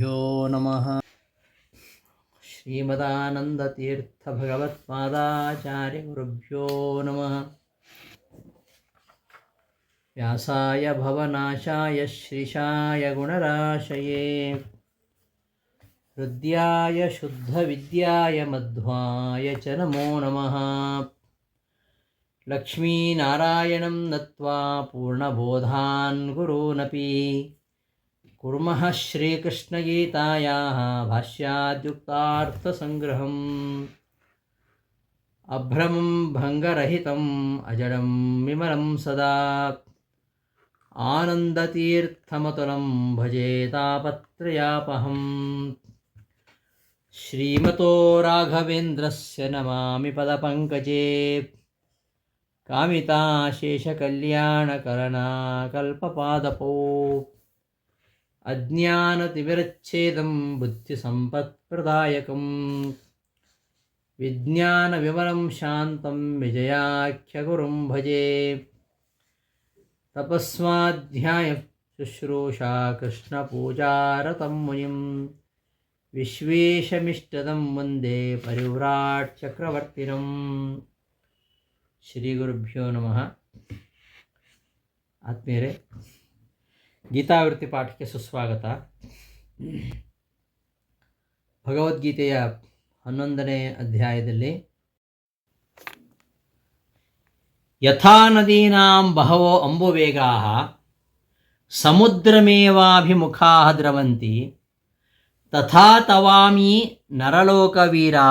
श्रीगुरुभ्यो नमः। श्रीमदानन्दतीर्थभगवत्पादाचार्यगुरुभ्यो नमः। व्यासाय भवनाशाय श्रीशाय गुणराशये। हृद्याय शुद्धविद्याय मध्वाय च नमो नमः। लक्ष्मीनारायणं नत्वा पूर्णबोधान् गुरूनपि कुर्मः श्रीकृष्णगीतायाः भाष्याद्युक्तार्थसङ्ग्रहम्। अभ्रमं भङ्गरहितम् अजडं विमलं सदा। आनन्दतीर्थमतुलं भजेतापत्रयापहम् श्रीमतो राघवेन्द्रस्य नमामि पदपङ्कजे। कामिताशेषकल्याणकरणाकल्पपादपो అజ్ఞానతివిరచ్ఛేదం బుద్ధిసంపత్ప్రదాయకం. విజ్ఞానవిమలం శాంతం విజయాఖ్యగురుం భజే. తపస్వాధ్యాయ శుశ్రూషా కృష్ణపూజారతం మునిం. విశ్వేశమిష్టదం వందే పరివ్రాట్ చక్రవర్తినం శ్రీ గురుభ్యో నమ. ఆత్మీయరే ಗೀತಾವೃತ್ತಿ ಪಾಠಕ್ಕೆ ಸುಸ್ವಾಗತ. ಭಗವದ್ಗೀತೆಯ ಹನ್ನೊಂದನೇ ಅಧ್ಯಾಯದಲ್ಲಿ, ಯಥಾ ನದೀನಾಂ ಬಹವೋ ಅಂಬುವೇಗಾ ಸಮುದ್ರಮೇವಾಭಿಮುಖಾ ದ್ರವಂತಿ, ತಥಾ ತವಾಮಿ ನರಲೋಕವೀರಾ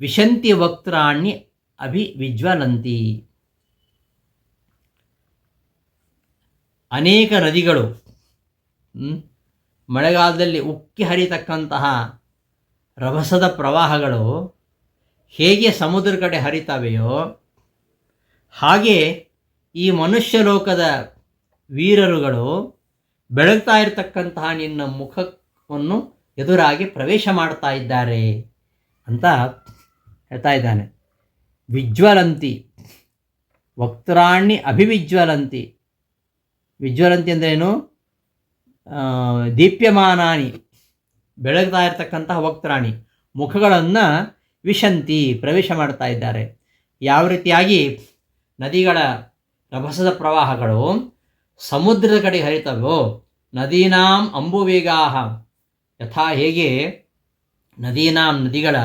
ವಿಶಂತಿ ವಕ್ತ್ರಾಣಿ ಅಭಿವಿಜ್ವಲಂತಿ ಅನೇಕ ನದಿಗಳು ಮಳೆಗಾಲದಲ್ಲಿ ಉಕ್ಕಿ ಹರಿತಕ್ಕಂತಹ ರಭಸದ ಪ್ರವಾಹಗಳು ಹೇಗೆ ಸಮುದ್ರ ಕಡೆ ಹರಿತವೆಯೋ, ಹಾಗೆ ಈ ಮನುಷ್ಯ ಲೋಕದ ವೀರರುಗಳು ಬೆಳಗ್ತಾ ಇರತಕ್ಕಂತಹ ನಿನ್ನ ಮುಖವನ್ನು ಎದುರಾಗಿ ಪ್ರವೇಶ ಮಾಡ್ತಾ ಇದ್ದಾರೆ ಅಂತ ಹೇಳ್ತಾ ಇದ್ದಾನೆ. ವಿಜ್ವಲಂತಿ, ವಕ್ತ್ರಾಣಿ ಅಭಿವಿಜ್ವಲಂತಿ. ವಿಜ್ವಲಂತಿ ಅಂದ್ರೇನು ದೀಪ್ಯಮಾನಾನಿ, ಬೆಳಗ್ತಾ ಇರತಕ್ಕಂತಹ ವಕ್ತ್ರಾಣಿ, ಮುಖಗಳನ್ನು ವಿಶಂತಿ, ಪ್ರವೇಶ ಮಾಡ್ತಾ ಇದ್ದಾರೆ. ಯಾವ ರೀತಿಯಾಗಿ? ನದಿಗಳ ರಭಸದ ಪ್ರವಾಹಗಳು, ಸಮುದ್ರದ ಕಡೆ ಹರಿತವೋ. ನದೀನಾಂ ಅಂಬುವೇಗಾಹ. ಯಥಾ ಹೇಗೆ? ನದೀನಾಂ ನದಿಗಳ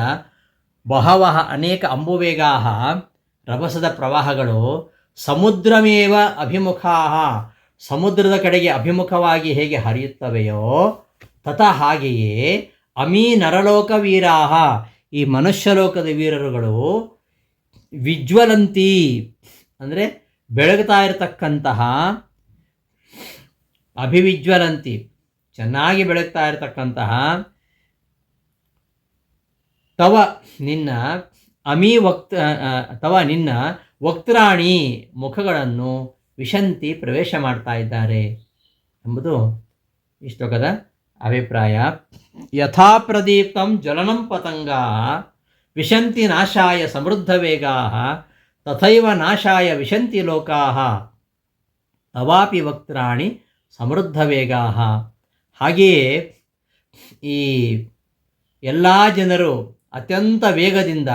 ಬಹವಹ ಅನೇಕ ಅಂಬುವೇಗಾಹ, ರಭಸದ ಪ್ರವಾಹಗಳು, ಸಮುದ್ರಮೇವ ಅಭಿಮುಖಾ ಸಮುದ್ರದ ಕಡೆಗೆ ಅಭಿಮುಖವಾಗಿ ಹೇಗೆ ಹರಿಯುತ್ತವೆಯೋ ತಥಾ ಹಾಗೆಯೇ ಅಮೀ ನರಲೋಕ ವೀರಾಹ ಈ ಮನುಷ್ಯಲೋಕದ ವೀರರುಗಳು ವಿಜ್ವಲಂತಿ, ಅಂದರೆ ಬೆಳಗ್ತಾ ಇರತಕ್ಕಂತಹ ಅಭಿವಿಜ್ವಲಂತಿ, ಚೆನ್ನಾಗಿ ಬೆಳಗ್ತಾ ಇರತಕ್ಕಂತಹ ತವ ನಿನ್ನ ಅಮೀ ವಕ್ತ ತವ ನಿನ್ನ ವಕ್ತ್ರಾಣಿ ಮುಖಗಳನ್ನು ವಿಶಂತಿ ಪ್ರವೇಶ ಮಾಡ್ತಾ ಇದ್ದಾರೆ ಎಂಬುದು ಈ ಶ್ಲೋಕದ ಅಭಿಪ್ರಾಯ. ಯಥಾ ಪ್ರದೀಪ್ತಂ ಜ್ವಲನಂ ಪತಂಗ ವಿಶಂತಿ ನಾಶಾಯ ಸಮೃದ್ಧ ವೇಗಾ ತಥೈವ ನಾಶಾಯ ವಿಶಂತಿ ಲೋಕಾ ಅವಾಪಿ ವಕ್ತಾಣಿ ಸಮೃದ್ಧ ವೇಗಾ ಹಾಗೆಯೇ ಈ ಎಲ್ಲ ಜನರು ಅತ್ಯಂತ ವೇಗದಿಂದ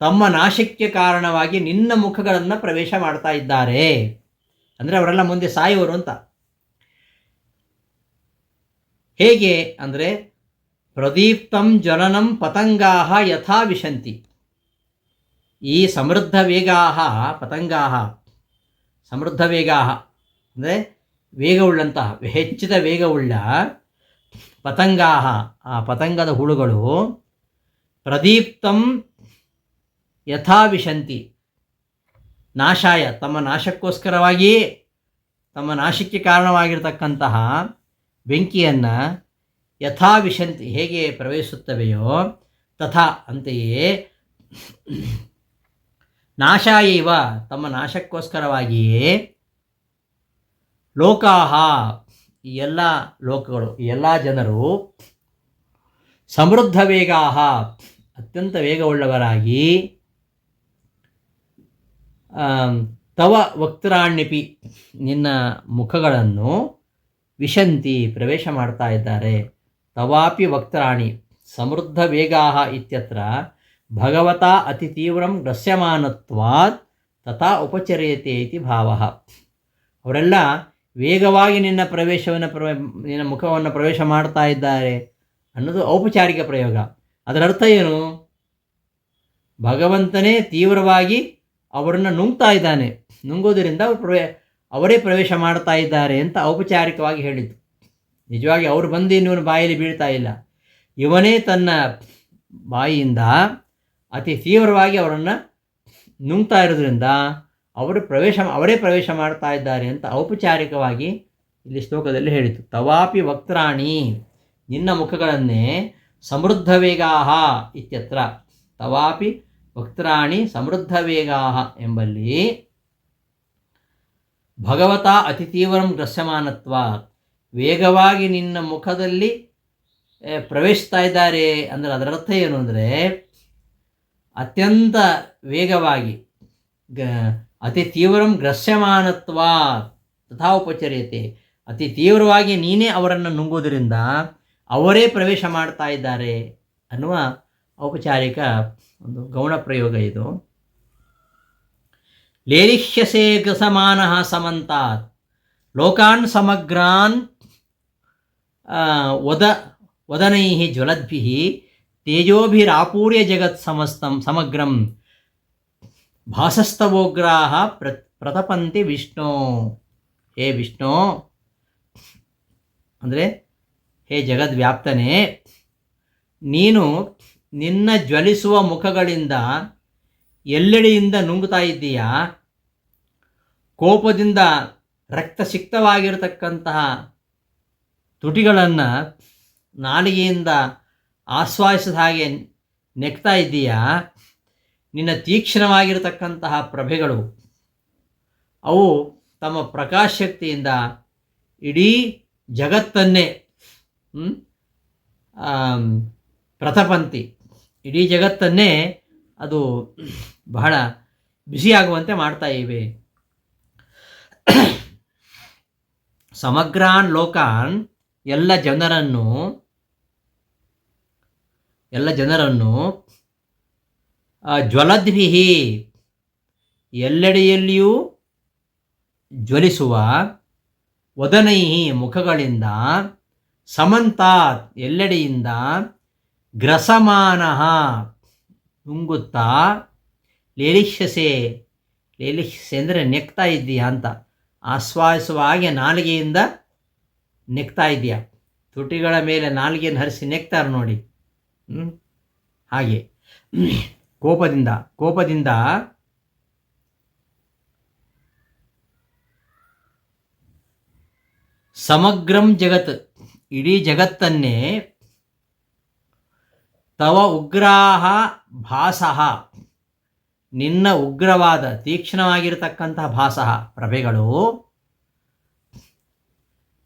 ತಮ್ಮ ನಾಶಕ್ಕೆ ಕಾರಣವಾಗಿ ನಿನ್ನ ಮುಖಗಳನ್ನು ಪ್ರವೇಶ ಮಾಡ್ತಾ ಇದ್ದಾರೆ. ಅಂದರೆ ಅವರೆಲ್ಲ ಮುಂದೆ ಸಾಯುವರು ಅಂತ. ಹೇಗೆ ಅಂದರೆ, ಪ್ರದೀಪ್ತಂ ಜ್ವಲನಂ ಪತಂಗಾಹ ಯಥಾ ವಿಶಂತಿ. ಈ ಸಮೃದ್ಧ ವೇಗಾಹ, ಪತಂಗಾಹ, ಸಮೃದ್ಧ ವೇಗಾಹ, ಅಂದರೆ ವೇಗವುಳ್ಳಂತಹ, ಹೆಚ್ಚಿದ ವೇಗವುಳ್ಳ ಪತಂಗಾಹ, ಆ ಪತಂಗದ ಹುಳುಗಳು ಪ್ರದೀಪ್ತಂ ಯಥಾ ವಿಶಂತಿ. ನಾಶಾಯ, ತಮ್ಮ ನಾಶಕ್ಕೋಸ್ಕರವಾಗಿಯೇ ತಮ್ಮ ನಾಶಕ್ಕೆ ಕಾರಣವಾಗಿರ್ತಕ್ಕಂತಹ ಬೆಂಕಿಯನ್ನು ಯಥಾ ವಿಶಂತಿ ಹೇಗೆ ಪ್ರವೇಶಿಸುತ್ತವೆಯೋ ತಥಾ ಅಂತೆಯೇ ನಾಶಾಯ ಇವ, ತಮ್ಮ ನಾಶಕ್ಕೋಸ್ಕರವಾಗಿಯೇ ಲೋಕಾಹ, ಈ ಎಲ್ಲ ಲೋಕಗಳು, ಈ ಎಲ್ಲ ಜನರು ಸಮೃದ್ಧ ವೇಗಾಹ, ಅತ್ಯಂತ ವೇಗವುಳ್ಳವರಾಗಿ ತವ ವಕ್ತರಾಣ್ಯಪಿ ನಿನ್ನ ಮುಖಗಳನ್ನು ವಿಶಂತಿ ಪ್ರವೇಶ ಮಾಡ್ತಾ ಇದ್ದಾರೆ. ತವಾಪಿ ವಕ್ತರಾಣಿ ಸಮೃದ್ಧ ವೇಗಾ ಇತ್ಯತ್ರ ಭಗವತಾ ಅತಿ ತೀವ್ರಂ ಗ್ರಸ್ಯಮಾನತ್ವಾತ್ ತಥಾ ಉಪಚರ್ಯತೆ ಇತಿ ಭಾವ. ಅವರೆಲ್ಲ ವೇಗವಾಗಿ ನಿನ್ನ ಪ್ರವೇಶವನ್ನು ಪ್ರವೇ, ನಿನ್ನ ಮುಖವನ್ನು ಪ್ರವೇಶ ಮಾಡ್ತಾ ಇದ್ದಾರೆ ಅನ್ನೋದು ಔಪಚಾರಿಕ ಪ್ರಯೋಗ. ಅದರ ಅರ್ಥ ಏನು? ಭಗವಂತನೇ ತೀವ್ರವಾಗಿ ಅವರನ್ನು ನುಂಗ್ತಾ ಇದ್ದಾನೆ. ನುಂಗೋದರಿಂದ ಅವರು ಪ್ರವೇ, ಅವರೇ ಪ್ರವೇಶ ಮಾಡ್ತಾ ಇದ್ದಾರೆ ಅಂತ ಔಪಚಾರಿಕವಾಗಿ ಹೇಳಿದ್ದು. ನಿಜವಾಗಿ ಅವರು ಬಂದು ಇವನ ಬಾಯಲ್ಲಿ ಬೀಳ್ತಾ ಇಲ್ಲ. ಇವನೇ ತನ್ನ ಬಾಯಿಯಿಂದ ಅತಿ ತೀವ್ರವಾಗಿ ಅವರನ್ನು ನುಂಗ್ತಾ ಇರೋದ್ರಿಂದ ಅವರು ಪ್ರವೇಶ, ಅವರೇ ಪ್ರವೇಶ ಮಾಡ್ತಾ ಇದ್ದಾರೆ ಅಂತ ಔಪಚಾರಿಕವಾಗಿ ಇಲ್ಲಿ ಶ್ಲೋಕದಲ್ಲಿ ಹೇಳಿತು ತವಾಪಿ ವಕ್ತಾಣಿ ನಿನ್ನ ಮುಖಗಳನ್ನೇ ಸಮೃದ್ಧ ವೇಗಾಹ ಇತ್ಯತ್ರ. ತವಾಪಿ ವಕ್ರಾಣಿ ಸಮೃದ್ಧ ವೇಗಾಹ ಎಂಬಲ್ಲಿ ಭಗವತಾ ಅತಿ ತೀವ್ರಂ ಗ್ರಸ್ಯಮಾನತ್ವ ವೇಗವಾಗಿ ನಿನ್ನ ಮುಖದಲ್ಲಿ ಪ್ರವೇಶಿಸ್ತಾ ಇದ್ದಾರೆ ಅಂದರೆ ಅದರ ಅರ್ಥ ಏನು ಅಂದರೆ ಅತ್ಯಂತ ವೇಗವಾಗಿ ಗ ಅತಿ ತೀವ್ರಂ ಗ್ರಸ್ಯಮಾನತ್ವ ತಥಾ ಉಪಚರ್ಯತೆ. ಅತಿ ತೀವ್ರವಾಗಿ ನೀನೇ ಅವರನ್ನು ನುಂಗೋದರಿಂದ ಅವರೇ ಪ್ರವೇಶ ಮಾಡ್ತಾ ಇದ್ದಾರೆ ಅನ್ನುವ ಔಪಚಾರಿಕ ಒಂದು ಗೌಣ ಪ್ರಯೋಗ ಇದು. ಲೇಲಿಷ್ಯಸೆ ಗ್ರಸಮಾನ ಸಮಂತಾತ್. ಲೋಕಾನ್ ಸಮಗ್ರಾನ್ ವದ, ವದನೈ ಜ್ವಲದ್ಭಿ ತೇಜೋಭಿರಾಪೂರ್ಯ ಜಗತ್ ಸಮಸ್ತಂ, ಸಮಗ್ರಂ. ಭಾಸಸ್ತವೋಗ್ರಾಹ ಪ್ರ, ಪ್ರತಪಂತಿ ವಿಷ್ಣು. ಹೇ ವಿಷ್ಣು. ಅಂದರೆ ಹೇ ಜಗದ್ವ್ಯಾಪ್ತನೇ, ನೀನು ನಿನ್ನ ಜ್ವಲಿಸುವ ಮುಖಗಳಿಂದ ಎಲ್ಲೆಡೆಯಿಂದ ನುಂಗುತ್ತಾ ಇದ್ದೀಯಾ? ಕೋಪದಿಂದ ರಕ್ತಸಿಕ್ತವಾಗಿರತಕ್ಕಂತಹ ತುಟಿಗಳನ್ನು ನಾಲಿಗೆಯಿಂದ ಆಸ್ವಾದಿಸಿದ ಹಾಗೆ ನೆಕ್ತಾ ಇದ್ದೀಯಾ? ನಿನ್ನ ತೀಕ್ಷ್ಣವಾಗಿರತಕ್ಕಂತಹ ಪ್ರಭೆಗಳು, ಅವು ತಮ್ಮ ಪ್ರಕಾಶ ಶಕ್ತಿಯಿಂದ ಇಡೀ ಜಗತ್ತನ್ನೇ ಪ್ರಥಪಂತಿ ಇಡೀ ಜಗತ್ತನ್ನೇ ಅದು ಬಹಳ ಬಿಸಿಯಾಗುವಂತೆ ಮಾಡ್ತಾ ಇವೆ. ಸಮಗ್ರಾನ್ ಲೋಕಾನ್ ಎಲ್ಲ ಜನರನ್ನು ಎಲ್ಲ ಜನರನ್ನು ಜ್ವಲದ್ವಿಹಿ ಎಲ್ಲೆಡೆಯಲ್ಲಿಯೂ ಜ್ವಲಿಸುವ ವದನೈಹಿ ಮುಖಗಳಿಂದ ಸಮಂತಾತ್ ಎಲ್ಲೆಡೆಯಿಂದ ಗ್ರಸಮಾನಃ ನುಂಗುತ್ತಾ ಲೇಲಿಷ್ಯಸೆ ಲೇಲಿಷ್ಯಸೆ ಅಂದರೆ ನೆಕ್ತಾ ಇದ್ದೀಯಾ ಅಂತ ಆಸ್ವಾದಿಸುವ ಹಾಗೆ ನಾಲಿಗೆಯಿಂದ ನೆಕ್ತಾ ಇದೆಯಾ ತುಟಿಗಳ ಮೇಲೆ ನಾಲಿಗೆಯನ್ನು ಹರಿಸಿ ನೆಕ್ತಾರೆ ನೋಡಿ? ಹಾಗೆ ಕೋಪದಿಂದ ಕೋಪದಿಂದ ಸಮಗ್ರಂ ಜಗತ್ ಇಡೀ ಜಗತ್ತನ್ನೇ ತವ ಉಗ್ರಾಹ ಭಾಸಃ. ನಿನ್ನ ಉಗ್ರವಾದ ತೀಕ್ಷ್ಣವಾಗಿರತಕ್ಕಂತಹ ಭಾಸಃ ಪ್ರಭೆಗಳು,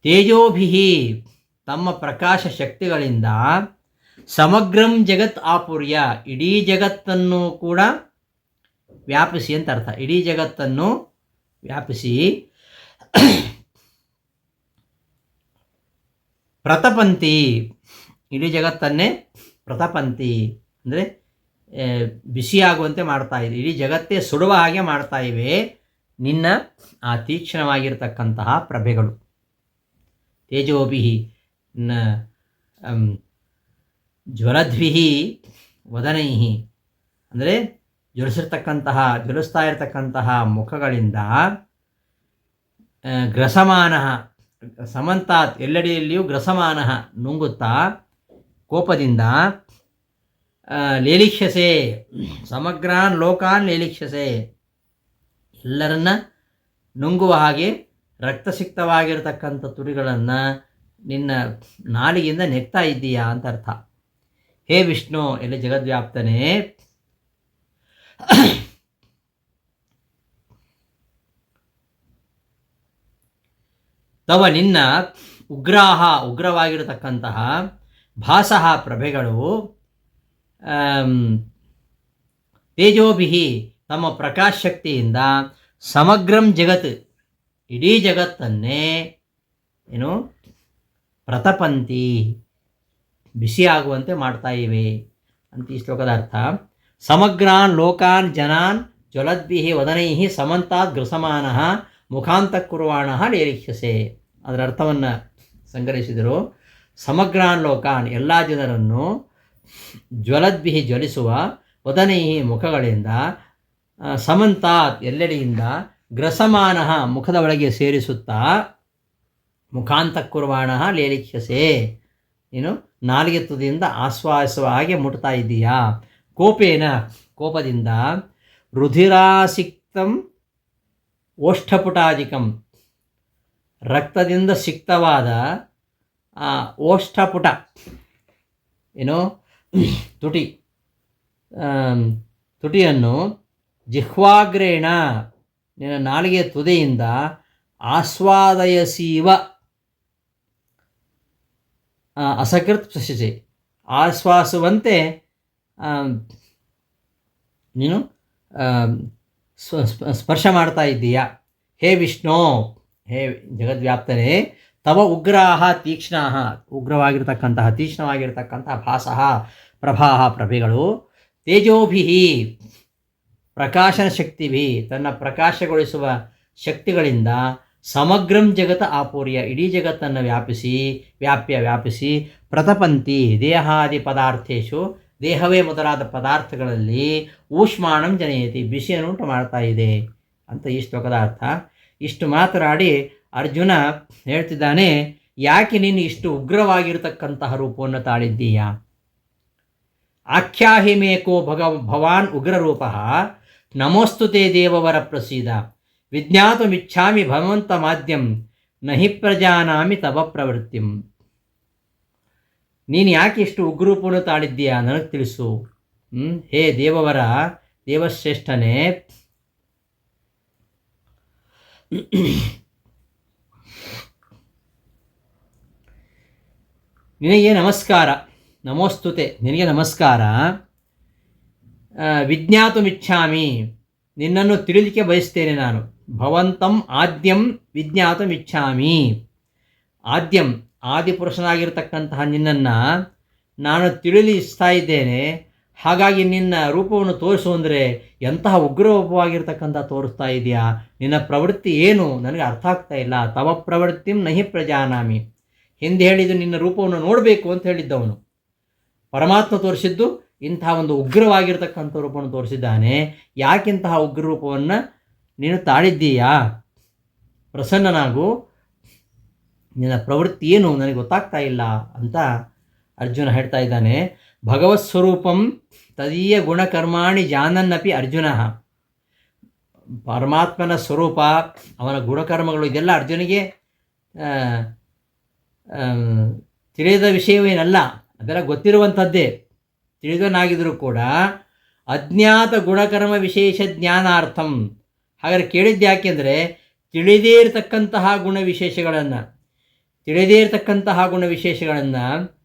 ತೇಜೋಭಿಹಿ ತಮ್ಮ ಪ್ರಕಾಶ ಶಕ್ತಿಗಳಿಂದ ಸಮಗ್ರಂ ಜಗತ್ ಆಪುರ್ಯ, ಇಡೀ ಜಗತ್ತನ್ನು ಕೂಡ ವ್ಯಾಪಿಸಿ ಅಂತ ಅರ್ಥ. ಇಡೀ ಜಗತ್ತನ್ನು ವ್ಯಾಪಿಸಿ ಪ್ರತಪಂತಿ, ಇಡೀ ಜಗತ್ತನ್ನೇ ಪ್ರತಪಂತಿ ಅಂದರೆ ಬಿಸಿಯಾಗುವಂತೆ ಮಾಡ್ತಾ ಇದೆ. ಇಡೀ ಜಗತ್ತೇ ಸುಡುವ ಹಾಗೆ ಮಾಡ್ತಾ ಇವೆ. ನಿನ್ನ ಆ ತೀಕ್ಷ್ಣವಾಗಿರತಕ್ಕಂತಹ ಪ್ರಭೆಗಳು. ತೇಜೋಭಿ ನ ಅಂ, ವದನೈಹಿ ವದನೈ ಅಂದರೆ ಜ್ವಲಿಸಿರ್ತಕ್ಕಂತಹ ಜ್ವಲಿಸ್ತಾ ಇರತಕ್ಕಂತಹ ಮುಖಗಳಿಂದ ಗ್ರಸಮಾನ ಸಮಂತಾತ್ ಎಲ್ಲೆಡೆಯಲ್ಲಿಯೂ ಗ್ರಸಮಾನ ನುಂಗುತ್ತಾ ಕೋಪದಿಂದ ಲೇಲಿಕ್ಷಸೆ ಸಮಗ್ರಾನ್ ಲೋಕಾನ್ ಲೇಲಿಕ್ಷಸೆ ಎಲ್ಲರನ್ನ ನುಂಗುವ ಹಾಗೆ ರಕ್ತಸಿಕ್ತವಾಗಿರತಕ್ಕಂಥ ತುರಿಗಳನ್ನು ನಿನ್ನ ನಾಲಿಗೆಯಿಂದ ನೆಗ್ತಾ ಇದ್ದೀಯಾ ಅಂತ ಅರ್ಥ. ಹೇ ವಿಷ್ಣು, ಎಲ್ಲ ಜಗದ್ವ್ಯಾಪ್ತನೇ? ತವ ನಿನ್ನ ಉಗ್ರಾಹ, ಉಗ್ರವಾಗಿರತಕ್ಕಂತಹ ಭಾಸಃ ಪ್ರಭೆಗಳು ತೇಜೋಭಿ ತಮ್ಮ ಪ್ರಕಾಶ ಶಕ್ತಿಯಿಂದ ಸಮಗ್ರಂ ಜಗತ್, ಇಡೀ ಜಗತ್ತನ್ನೇ, ಏನು, ಪ್ರತಪಂತಿ ಬಿಸಿಯಾಗುವಂತೆ ಮಾಡ್ತಾ ಇವೆ ಅಂತ ಈ ಶ್ಲೋಕದ ಅರ್ಥ. ಸಮಗ್ರಾನ್ ಲೋಕಾನ್ ಜನಾನ್ ಜ್ವಲದ್ಭಿ ವದನೈ ಸಮಂತಾತ್ ಗೃಸಮಾನ ಮುಖಾಂತ ಕುರುವಾಣ ನಿರೀಕ್ಷಸೆ. ಅದರ ಅರ್ಥವನ್ನು ಸಂಗ್ರಹಿಸಿದರು. ಸಮಗ್ರಾನ್ ಲೋಕಾನ್ ಎಲ್ಲ ಜನರನ್ನು ಜ್ವಲದ್ಭಿಹಿ ಜ್ವಲಿಸುವ ವದನೈಹಿ ಮುಖಗಳಿಂದ ಸಮಂತಾತ್ ಎಲ್ಲೆಡೆಯಿಂದ ಗ್ರಸಮಾನ ಮುಖದ ಒಳಗೆ ಸೇರಿಸುತ್ತಾ ಮುಖಾಂತ ಕುರ್ವಾಣ ಲೇಲಿಖ್ಯಸೆ. ನೀನು ನಾಲಿಗೆ ತುದಿಯಿಂದ ಆಶ್ವಾಸುವ ಹಾಗೆ ಮುಟ್ತಾ ಇದ್ದೀಯಾ? ಕೋಪೇನ ಕೋಪದಿಂದ ರುಧಿರಾಸಿಕ್ತಂ ಓಷ್ಠಪುಟಾಧಿಕಂ ರಕ್ತದಿಂದ ಸಿಕ್ತವಾದ ಓಷ್ಠಪುಟ. ಏನು? ತುಟಿ. ತುಟಿಯನ್ನು ಜಿಹ್ವಾಗ್ರೇಣ, ನಿನ್ನ ನಾಲಿಗೆಯ ತುದಿಯಿಂದ ಆಸ್ವಾದಯಸೀವ. ಅಸಕೃತ್ ಸಶಿಸಿ ಆಶ್ವಾಸುವಂತೆ ನೀನು ಸ್ಪರ್ಶ ಮಾಡ್ತಾ ಇದ್ದೀಯಾ? ಹೇ ವಿಷ್ಣು! ಹೇ ಜಗದ್ವ್ಯಾಪ್ತನೇ ತವ ಉಗ್ರಾಹ ತೀಕ್ಷ್ಣಾಹ ಉಗ್ರವಾಗಿರ್ತಕ್ಕಂತಹ ತೀಕ್ಷ್ಣವಾಗಿರ್ತಕ್ಕಂತಹ ಭಾಸಃ ಪ್ರಭಾಹ ಪ್ರಭೆಗಳು ತೇಜೋಭಿ ಪ್ರಕಾಶನ ಶಕ್ತಿಭಿ ತನ್ನ ಪ್ರಕಾಶಗೊಳಿಸುವ ಶಕ್ತಿಗಳಿಂದ ಸಮಗ್ರಂ ಜಗತ ಆಪೂರ್ಯ, ಇಡೀ ಜಗತ್ತನ್ನು ವ್ಯಾಪಿಸಿ, ವ್ಯಾಪ್ಯ ವ್ಯಾಪಿಸಿ ಪ್ರತಪಂತಿ ದೇಹಾದಿ ಪದಾರ್ಥೇಶು, ದೇಹವೇ ಮೊದಲಾದ ಪದಾರ್ಥಗಳಲ್ಲಿ ಊಷ್ಮಾಣಂ ಜನಯತಿ, ಬಿಸಿಯನ್ನು ಉಂಟು ಮಾಡ್ತಾ ಇದೆ ಅಂತ ಈ ಶ್ಲೋಕದ ಅರ್ಥ. ಇಷ್ಟು ಮಾತನಾಡಿ ಅರ್ಜುನ ಹೇಳ್ತಿದ್ದಾನೆ, ಯಾಕೆ ನೀನು ಇಷ್ಟು ಉಗ್ರವಾಗಿರತಕ್ಕಂತಹ ರೂಪವನ್ನು ತಾಳಿದ್ದೀಯಾ? ಆಖ್ಯಾಹಿಮೇಕೋ ಭಗ, ಭವಾನ್ ಉಗ್ರರೂಪ ನಮೋಸ್ತುತೆ ದೇವವರ ಪ್ರಸೀದ ವಿಜ್ಞಾತುಮಿಚ್ಛಾಮಿ ಭಗವಂತ ಮಾಧ್ಯಂ ನಹಿ ಪ್ರಜಾನಾಮಿ ತವ ಪ್ರವೃತ್ತಿಂ. ನೀನು ಯಾಕೆ ಇಷ್ಟು ಉಗ್ರರೂಪವನ್ನು ತಾಳಿದ್ದೀಯಾ? ನನಗೆ ತಿಳಿಸು? ಹೇ ದೇವವರ, ದೇವಶ್ರೇಷ್ಠನೇ ನಿನಗೆ ನಮಸ್ಕಾರ. ನಮೋಸ್ತುತೆ. ನಿನಗೆ ನಮಸ್ಕಾರ. ವಿಜ್ಞಾತುಮಿಚ್ಛಾಮಿ ನಿನ್ನನ್ನು ತಿಳಿಲಿಕ್ಕೆ ಬಯಸ್ತೇನೆ ನಾನು. ಭವಂತಂ ಆದ್ಯಂ ವಿಜ್ಞಾತುಮಿಚ್ಛಾಮಿ ಆದ್ಯಂ, ಆದಿಪುರುಷನಾಗಿರ್ತಕ್ಕಂತಹ ನಿನ್ನನ್ನು ನಾನು ತಿಳಿಲಿಸ್ತಾ ಇದ್ದೇನೆ. ಹಾಗಾಗಿ ನಿನ್ನ ರೂಪವನ್ನು ತೋರಿಸು ಅಂದರೆ ಎಂತಹ ಉಗ್ರರೂಪವಾಗಿರ್ತಕ್ಕಂಥ ತೋರಿಸ್ತಾ ಇದೆಯಾ? ನಿನ್ನ ಪ್ರವೃತ್ತಿ ಏನು? ನನಗೆ ಅರ್ಥ ಆಗ್ತಾ ಇಲ್ಲ. ತವ ಪ್ರವೃತ್ತಿಂ ನಹಿ ಪ್ರಜಾನಾಮಿ. ಹಿಂದೆ ಹೇಳಿದ್ದು ನಿನ್ನ ರೂಪವನ್ನು ನೋಡಬೇಕು ಅಂತ ಹೇಳಿದ್ದವನು. ಪರಮಾತ್ಮ ತೋರಿಸಿದ್ದು ಇಂತಹ ಒಂದು ಉಗ್ರವಾಗಿರ್ತಕ್ಕಂಥ ರೂಪವನ್ನು ತೋರಿಸಿದ್ದಾನೆ. ಯಾಕಿಂತಹ ಉಗ್ರ ರೂಪವನ್ನು ನೀನು ತಾಳಿದ್ದೀಯಾ? ಪ್ರಸನ್ನನಾಗು. ನಿನ್ನ ಪ್ರವೃತ್ತಿ ಏನು? ನನಗೆ ಗೊತ್ತಾಗ್ತಾ ಇಲ್ಲ ಅಂತ ಅರ್ಜುನ ಹೇಳ್ತಾ ಇದ್ದಾನೆ. ಭಗವತ್ ಸ್ವರೂಪಂ ತದೀಯ ಗುಣಕರ್ಮಾಣಿ ಜಾನನ್ನಪಿ ಅರ್ಜುನ. ಪರಮಾತ್ಮನ ಸ್ವರೂಪ, ಅವನ ಗುಣಕರ್ಮಗಳು ಇದೆಲ್ಲ ಅರ್ಜುನಿಗೆ ತಿಳಿದ ವಿಷಯವೇನಲ್ಲ, ಅದೆಲ್ಲ ಗೊತ್ತಿರುವಂಥದ್ದೇ. ತಿಳಿದನಾಗಿದ್ದರೂ ಕೂಡ ಅಜ್ಞಾತ ಗುಣಕರ್ಮ ವಿಶೇಷ ಜ್ಞಾನಾರ್ಥಂ. ಹಾಗಾದ್ರೆ ಕೇಳಿದ್ದು ಯಾಕೆಂದರೆ, ತಿಳಿದೇ ಇರತಕ್ಕಂತಹ ಗುಣ ವಿಶೇಷಗಳನ್ನು, ತಿಳಿದೇ ಇರತಕ್ಕಂತಹ ಗುಣ ವಿಶೇಷಗಳನ್ನು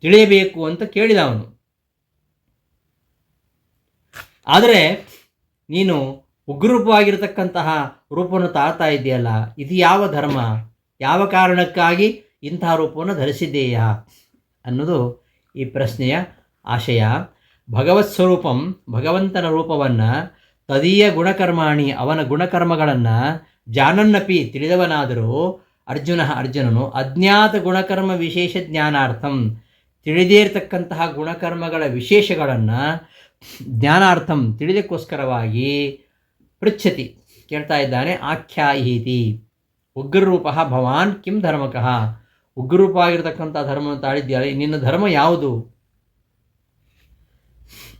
ತಿಳಿಯಬೇಕು ಅಂತ ಕೇಳಿದ ಅವನು. ಆದರೆ, ನೀನು ಉಗ್ರರೂಪವಾಗಿರತಕ್ಕಂತಹ ರೂಪವನ್ನು ತಾಳ್ತಾ ಇದೆಯಲ್ಲ ಇದು ಯಾವ ಧರ್ಮ? ಯಾವ ಕಾರಣಕ್ಕಾಗಿ ಇಂಥ ರೂಪವನ್ನು ಧರಿಸಿದ್ದೀಯಾ ಅನ್ನೋದು ಈ ಪ್ರಶ್ನೆಯ ಆಶಯ. ಭಗವತ್ ಸ್ವರೂಪಂ ಭಗವಂತನ ರೂಪವನ್ನು ತದೀಯ ಗುಣಕರ್ಮಾಣಿ ಅವನ ಗುಣಕರ್ಮಗಳನ್ನು ಜಾನನ್ನಪಿ ತಿಳಿದವನಾದರೂ ಅರ್ಜುನ ಅರ್ಜುನನು ಅಜ್ಞಾತ ಗುಣಕರ್ಮ ವಿಶೇಷ ಜ್ಞಾನಾರ್ಥಂ. ತಿಳಿದೇ ಇರತಕ್ಕಂತಹ ಗುಣಕರ್ಮಗಳ ವಿಶೇಷಗಳನ್ನು ಜ್ಞಾನಾರ್ಥಂ ತಿಳಿದಕ್ಕೋಸ್ಕರವಾಗಿ ಪೃಚ್ಛತಿ. ಕೇಳ್ತಾ ಇದ್ದಾನೆ ಆಖ್ಯಾಯೀತಿ ಉಗ್ರರೂಪ ಭವಾನ್ ಕಿಂ ಧರ್ಮಕಃ. ಉಗ್ರರೂಪ ಆಗಿರತಕ್ಕಂಥ ಧರ್ಮವನ್ನು ತಾಳಿದ್ಯಾಳೆ ನಿನ್ನ ಧರ್ಮ ಯಾವುದು?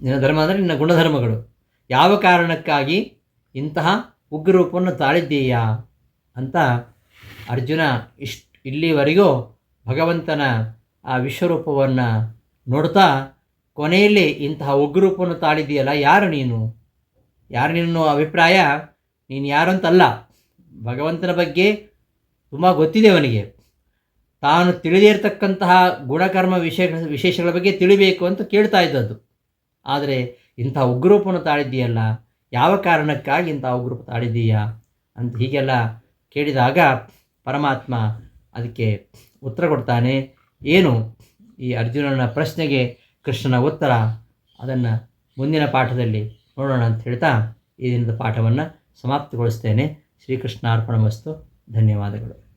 ನಿನ್ನ ಧರ್ಮ ಅಂದರೆ ನಿನ್ನ ಗುಣಧರ್ಮಗಳು. ಯಾವ ಕಾರಣಕ್ಕಾಗಿ ಇಂತಹ ಉಗ್ರರೂಪವನ್ನು ತಾಳಿದ್ದೀಯಾ ಅಂತ ಅರ್ಜುನ ಇಷ್ಟು ಇಲ್ಲಿವರೆಗೂ ಭಗವಂತನ ಆ ವಿಶ್ವರೂಪವನ್ನು ನೋಡ್ತಾ ಕೊನೆಯಲ್ಲಿ ಇಂತಹ ಉಗ್ರರೂಪವನ್ನು ತಾಳಿದೆಯಲ್ಲ ಯಾರು ನೀನು? ಯಾರು ನಿನ್ನ ಅಭಿಪ್ರಾಯ? ನೀನು ಯಾರು ಅಂತಲ್ಲ. ಭಗವಂತನ ಬಗ್ಗೆ ತುಂಬ ಗೊತ್ತಿದೆ ಅವನಿಗೆ. ತಾನು ತಿಳಿದೇ ಇರತಕ್ಕಂತಹ ಗುಣಕರ್ಮ ವಿಶೇಷ, ವಿಶೇಷಗಳ ಬಗ್ಗೆ ತಿಳಿಬೇಕು ಅಂತ ಕೇಳ್ತಾ ಇದ್ದದ್ದು. ಆದರೆ ಇಂಥ ಉಗ್ರೂಪವನ್ನು ತಾಳಿದ್ದೀಯಲ್ಲ, ಯಾವ ಕಾರಣಕ್ಕಾಗಿ ಇಂಥ ಉಗ್ರೂಪ ತಾಳಿದ್ದೀಯಾ ಅಂತ ಹೀಗೆಲ್ಲ ಕೇಳಿದಾಗ ಪರಮಾತ್ಮ ಅದಕ್ಕೆ ಉತ್ತರ ಕೊಡ್ತಾನೆ, ಏನು? ಈ ಅರ್ಜುನನ ಪ್ರಶ್ನೆಗೆ ಕೃಷ್ಣನ ಉತ್ತರ. ಅದನ್ನು ಮುಂದಿನ ಪಾಠದಲ್ಲಿ ನೋಡೋಣ ಅಂತ ಹೇಳ್ತಾ ಈ ದಿನದ ಪಾಠವನ್ನು ಸಮಾಪ್ತಿಗೊಳಿಸ್ತೇನೆ. ಶ್ರೀಕೃಷ್ಣಾರ್ಪಣ ವಸ್ತು ಧನ್ಯವಾದಗಳು.